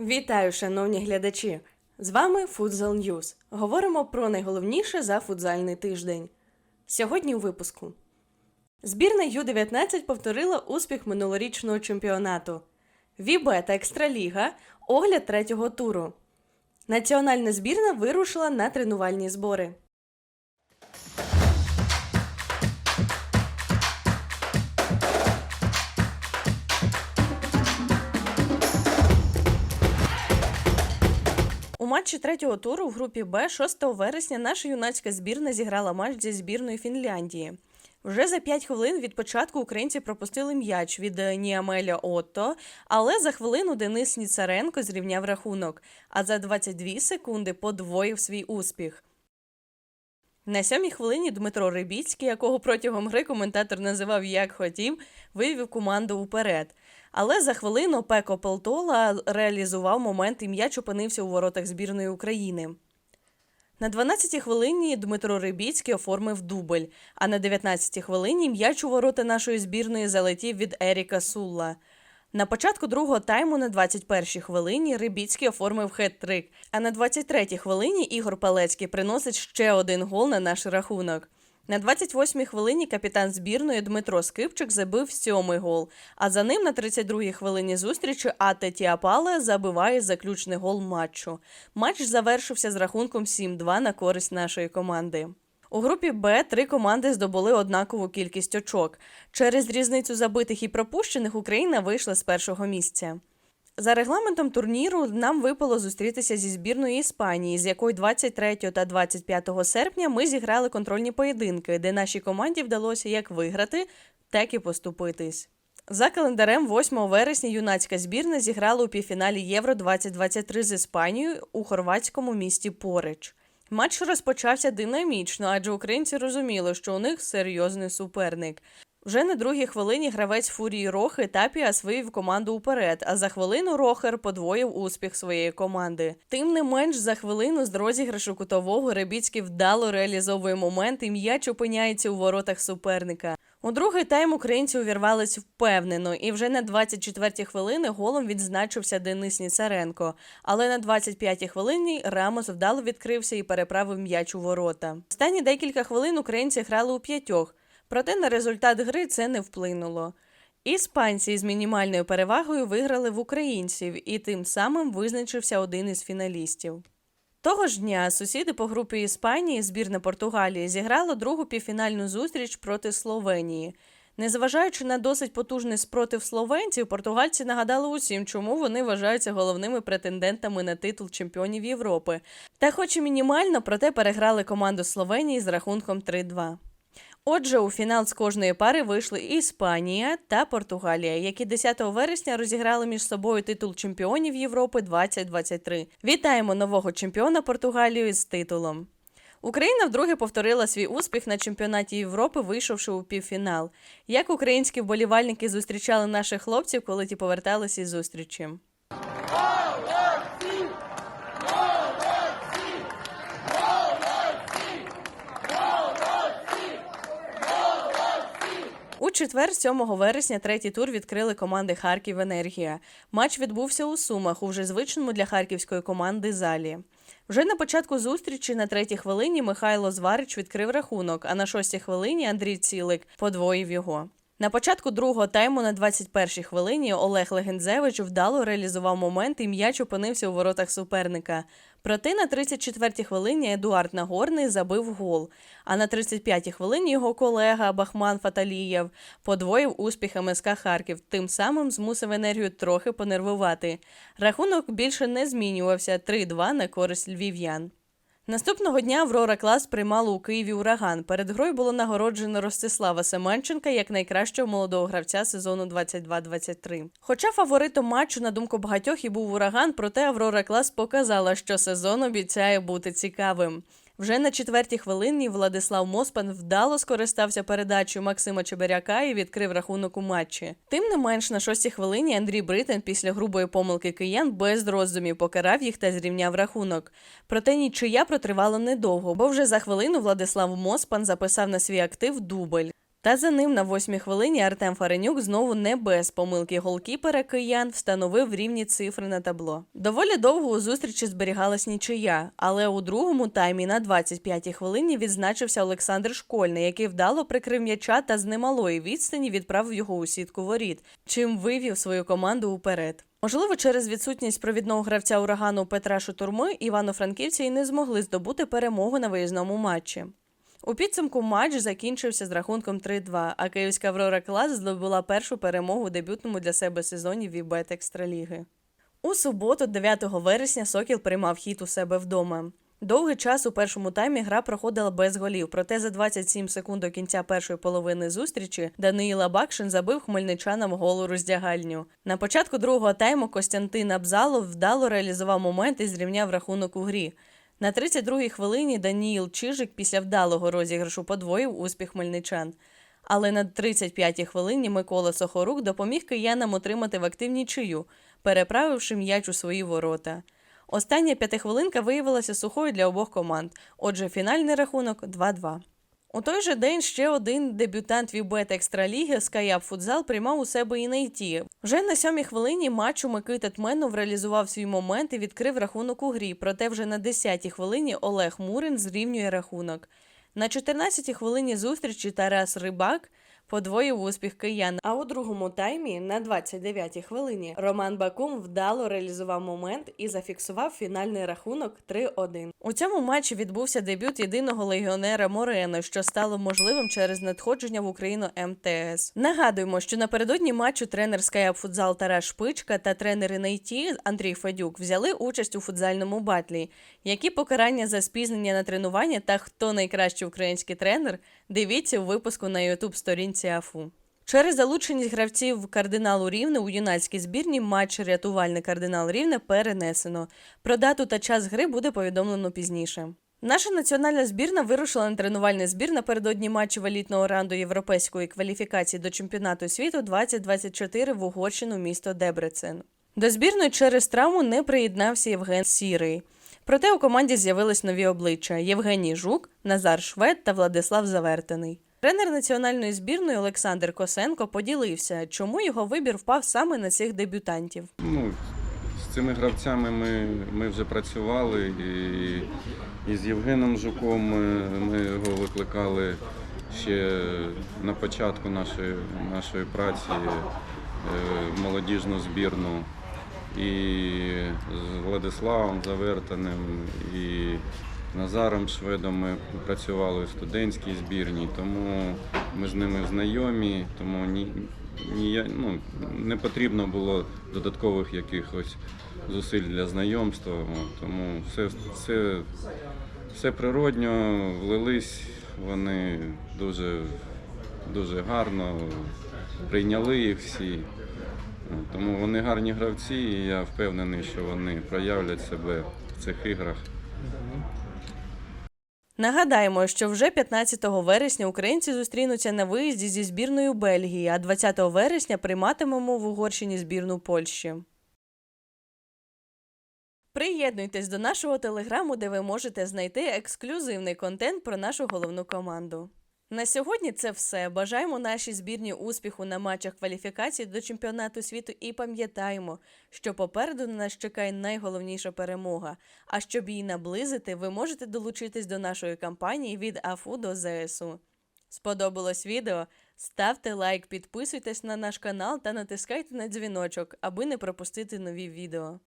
Вітаю, шановні глядачі! З вами Футзал Ньюз. Говоримо про найголовніше за футзальний тиждень. Сьогодні у випуску. Збірна Ю-19 повторила успіх минулорічного чемпіонату. Вібе та Екстраліга огляд третього туру. Національна збірна вирушила на тренувальні збори. У матчі третього туру в групі Б 6 вересня наша юнацька збірна зіграла матч зі збірною Фінляндії. Вже за 5 хвилин від початку українці пропустили м'яч від е, Ніамеля Отто, але за хвилину Денис Ніцаренко зрівняв рахунок, а за 22 секунди подвоїв свій успіх. На сьомій хвилині Дмитро Рибіцький, якого протягом гри коментатор називав як хотів, вивів команду уперед. Але за хвилину Пеко Пелтола реалізував момент і м'яч опинився у воротах збірної України. На 12-й хвилині Дмитро Рибіцький оформив дубль, а на 19-й хвилині м'яч у ворота нашої збірної залетів від Еріка Сулла. На початку другого тайму на 21-й хвилині Рибіцький оформив хет-трик, а на 23-й хвилині Ігор Палецький приносить ще один гол на наш рахунок. На 28-й хвилині капітан збірної Дмитро Скипчик забив сьомий гол, а за ним на 32-й хвилині зустрічі Ате Тіапале забиває заключний гол матчу. Матч завершився з рахунком 7-2 на користь нашої команди. У групі Б три команди здобули однакову кількість очок. Через різницю забитих і пропущених Україна вийшла з першого місця. За регламентом турніру нам випало зустрітися зі збірною Іспанії, з якою 23 та 25 серпня ми зіграли контрольні поєдинки, де нашій команді вдалося як виграти, так і поступитись. За календарем 8 вересня юнацька збірна зіграла у півфіналі Євро 2023 з Іспанією у хорватському місті Порич. Матч розпочався динамічно, адже українці розуміли, що у них серйозний суперник. Вже на другій хвилині гравець фурії Рохи Тапіас вивів команду уперед, а за хвилину Рохер подвоїв успіх своєї команди. Тим не менш, за хвилину з розіграшу кутового Ребіцький вдало реалізовує момент і м'яч опиняється у воротах суперника. У другий тайм українці увірвались впевнено, і вже на 24-й хвилини голом відзначився Денис Ніцаренко. Але на 25-й хвилині Рамос вдало відкрився і переправив м'яч у ворота. Останні декілька хвилин українці грали у п'ятьох. Проте на результат гри це не вплинуло. Іспанці з мінімальною перевагою виграли в українців, і тим самим визначився один із фіналістів. Того ж дня сусіди по групі Іспанії, збірна Португалії, зіграли другу півфінальну зустріч проти Словенії. Незважаючи на досить потужний спротив словенців, португальці нагадали усім, чому вони вважаються головними претендентами на титул чемпіонів Європи. Та, хоч і мінімально, проте переграли команду Словенії з рахунком 3-2. Отже, у фінал з кожної пари вийшли Іспанія та Португалія, які 10 вересня розіграли між собою титул чемпіонів Європи 2023. Вітаємо нового чемпіона Португалію з титулом. Україна вдруге повторила свій успіх на чемпіонаті Європи, вийшовши у півфінал. Як українські вболівальники зустрічали наших хлопців, коли ті поверталися із зустрічі? Четвер, 7 вересня, третій тур відкрили команди Харків Енергія. Матч відбувся у Сумах у вже звичному для харківської команди залі. Вже на початку зустрічі на третій хвилині Михайло Зварич відкрив рахунок, а на шостій хвилині Андрій Цілик подвоїв його. На початку другого тайму на 21-й хвилині Олег Легензевич вдало реалізував момент і м'яч опинився у воротах суперника. Проте на 34-й хвилині Едуард Нагорний забив гол. А на 35-й хвилині його колега Бахман Фаталієв подвоїв успіх МСК Харків, тим самим змусив енергію трохи понервувати. Рахунок більше не змінювався 3-2 на користь львів'ян. Наступного дня Аврора Клас приймала у Києві ураган. Перед грою було нагороджено Ростислава Семенченка як найкращого молодого гравця сезону 22-23. Хоча фаворитом матчу, на думку багатьох, і був ураган, проте Аврора Клас показала, що сезон обіцяє бути цікавим. Вже на четвертій хвилині Владислав Моспан вдало скористався передачею Максима Чебиряка і відкрив рахунок у матчі. Тим не менш, на шостій хвилині Андрій Бритен після грубої помилки киян без роздумів покарав їх та зрівняв рахунок. Проте нічия протривала недовго, бо вже за хвилину Владислав Моспан записав на свій актив дубль. Та за ним на восьмій хвилині Артем Фаренюк знову не без помилки голкіпера киян встановив рівні цифри на табло. Доволі довго у зустрічі зберігалась нічия, але у другому таймі на 25-й хвилині відзначився Олександр Школьний, який вдало прикрив м'яча та з немалої відстані відправив його у сітку воріт, чим вивів свою команду уперед. Можливо, через відсутність провідного гравця урагану Петра Шутурми івано-франківці і не змогли здобути перемогу на виїзному матчі. У підсумку матч закінчився з рахунком 3-2, а київська Аврора Клас здобула першу перемогу дебютному для себе сезоні Вібет Екстраліги. У суботу, 9 вересня, Сокіл приймав хід у себе вдома. Довгий час у першому таймі гра проходила без голів, проте за 27 секунд до кінця першої половини зустрічі Даниїла Бакшин забив хмельничанам гол роздягальню. На початку другого тайму Костянтин Абзалов вдало реалізував момент і зрівняв рахунок у грі. На 32-й хвилині Даніїл Чижик після вдалого розіграшу подвоїв успіх хмельничан. Але на 35-й хвилині Микола Сохорук допоміг киянам отримати в активній чию, переправивши м'яч у свої ворота. Остання п'ятихвилинка виявилася сухою для обох команд. Отже, фінальний рахунок 2-2. У той же день ще один дебютант Вібет Екстраліги Скаяп Футзал приймав у себе і найті. Вже на сьомій хвилині матчу Микита Тменов реалізував свій момент і відкрив рахунок у грі. Проте вже на 10-й хвилині Олег Мурин зрівнює рахунок. На 14-й хвилині зустрічі Тарас Рибак подвоїв успіх киян. А у другому таймі на 29-й хвилині Роман Бакум вдало реалізував момент і зафіксував фінальний рахунок 3-1. У цьому матчі відбувся дебют єдиного легіонера Морено, що стало можливим через надходження в Україну МТС. Нагадуємо, що напередодні матчу тренер Скаяп Футзал Тарас Шпичка та тренери Найті Андрій Федюк взяли участь у футзальному батлі. Які покарання за спізнення на тренування та хто найкращий український тренер? Дивіться у випуску на youtube сторінці АФУ. Через залученість гравців кардиналу Рівне у юнацькій збірні матч рятувальний кардинал Рівне перенесено. Про дату та час гри буде повідомлено пізніше. Наша національна збірна вирушила на тренувальний збір напередодні матчів елітного раунду європейської кваліфікації до чемпіонату світу 2024 в Угорщину місто Дебрецен. До збірної через травму не приєднався Євген Сірий. Проте у команді з'явились нові обличчя: Євгеній Жук, Назар Швед та Владислав Завертаний. Тренер національної збірної Олександр Косенко поділився, чому його вибір впав саме на цих дебютантів. Ну, з цими гравцями ми, ми вже працювали і, і з Євгеном Жуком ми, ми його викликали ще на початку нашої, нашої праці е, молодіжну збірну. І з Владиславом Завертаним, і Назаром Шведом ми працювали у студентській збірні, тому ми з ними знайомі, тому ні, ні, ну, не потрібно було додаткових якихось зусиль для знайомства. Тому все, все, все природньо, влились вони дуже, дуже гарно, прийняли їх всі. Тому вони гарні гравці, і я впевнений, що вони проявлять себе в цих іграх. Нагадаємо, що вже 15 вересня українці зустрінуться на виїзді зі збірною Бельгії, а 20 вересня прийматимемо в Угорщині збірну Польщі. Приєднуйтесь до нашого телеграму, де ви можете знайти ексклюзивний контент про нашу головну команду. На сьогодні це все. Бажаємо нашій збірні успіху на матчах кваліфікації до чемпіонату світу і пам'ятаємо, що попереду на нас чекає найголовніша перемога. А щоб її наблизити, ви можете долучитись до нашої кампанії від АФУ до ЗСУ. Сподобалось відео? Ставте лайк, підписуйтесь на наш канал та натискайте на дзвіночок, аби не пропустити нові відео.